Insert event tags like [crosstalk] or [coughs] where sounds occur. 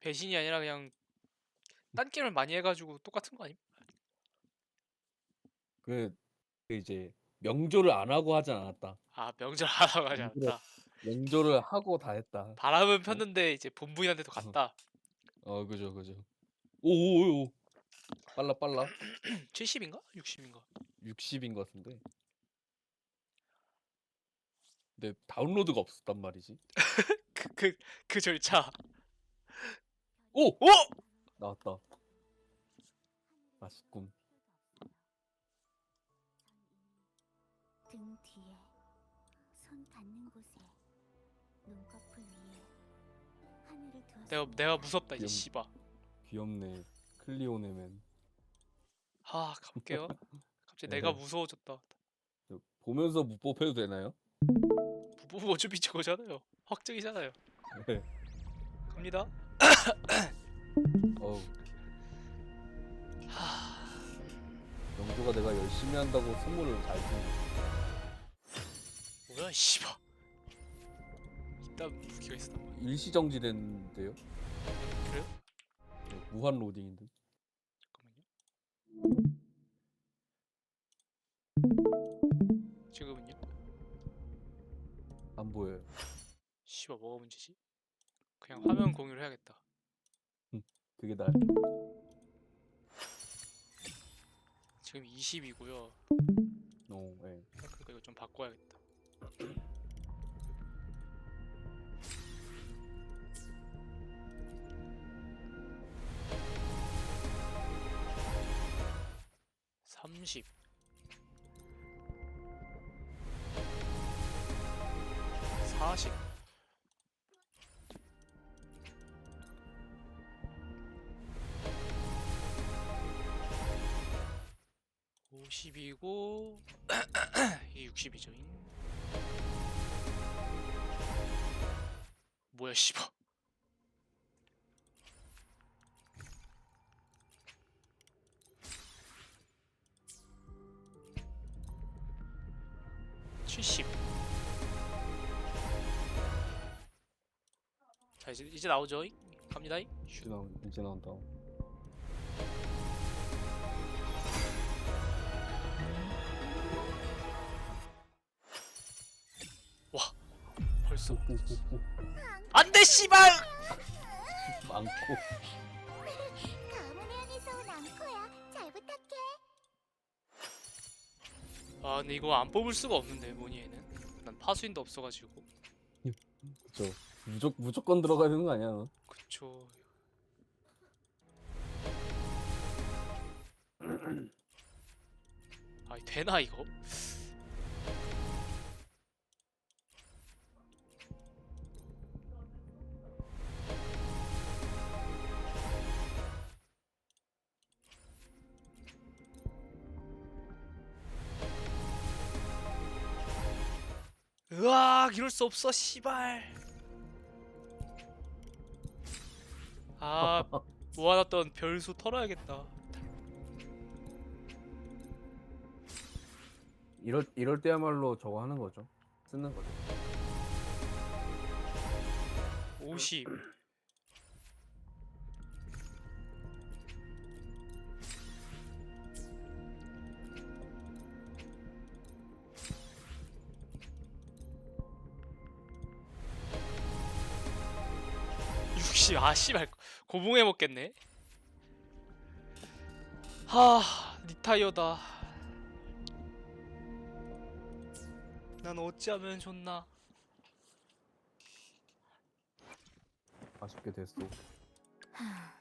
배신이 아니라 그냥 딴 게임을 많이 해가지고 똑같은 거 아님? 그, 그 이제 명조를 안 하고 하진 않았다. 아 명절 하러 가지 명절. 않았다. 명조를 하고 다 했다. 바람은 폈는데 이제 본부인한테도 갔다. 어, 그죠, 그죠. 오오오. 빨라, 빨라. 70인가? 60인가? 60인 것 같은데. 근데 다운로드가 없었단 말이지. [laughs] 그 그 그 절차. 오! 오! 나왔다. 맛있군. 등 뒤에 손 닿는 곳에 눈꺼풀 위에 하늘을 두었습니다. 내가 내가 무섭다 이제 귀염- 씨바. 귀엽네. 클리오네맨. 아 가볼게요. 갑자기 네. 내가 무서워졌다. 보면서 못 뽑혀도 되나요? 부부 어차피 저거잖아요. 확정이잖아요. 네. 갑니다. [coughs] 어우, 하... 명조가 내가 열심히 한다고 선물을 잘 주네. 뭐야 씨바. 일단 무기가 있었단 말이야. 일시정지됐는데요? 그래요? 네, 무한 로딩인데. 잠깐만요. 지금은요? 안 보여요. 씨발 뭐가 문제지? 그냥 화면 공유를 해야겠다. 그게 나을 지금 20이고요. 어, 예. 그러니까 이거 좀 바꿔야겠다. 삼십 사십 오십이고 [clears throat] 이게 60이죠. 뭐야, 씨발. 자 이제 이제 나오죠. 갑니다. 이제 나온 이제 나온다. 오오오오. 안돼 씨발. 많고. 가문을 향해서 온 앙코야. 잘 부탁해. 아 근데 이거 안 뽑을 수가 없는데 모니에는 난 파수인도 없어가지고 그쵸. 무조, 무조건 들어가야 되는 거 아니야, 너? 그쵸 [clears throat] 아 되나 이거? 으악 이럴 수 없어 씨발 아 [laughs] 모아놨던 별수 털어야겠다 이럴, 이럴 때야말로 저거 하는 거죠. 쓰는 거죠. 50 60, 아 씨발. 고봉해 먹겠네. 하 리타이어다. 난 어찌하면 좋나? 아쉽게 됐어. 하, [laughs]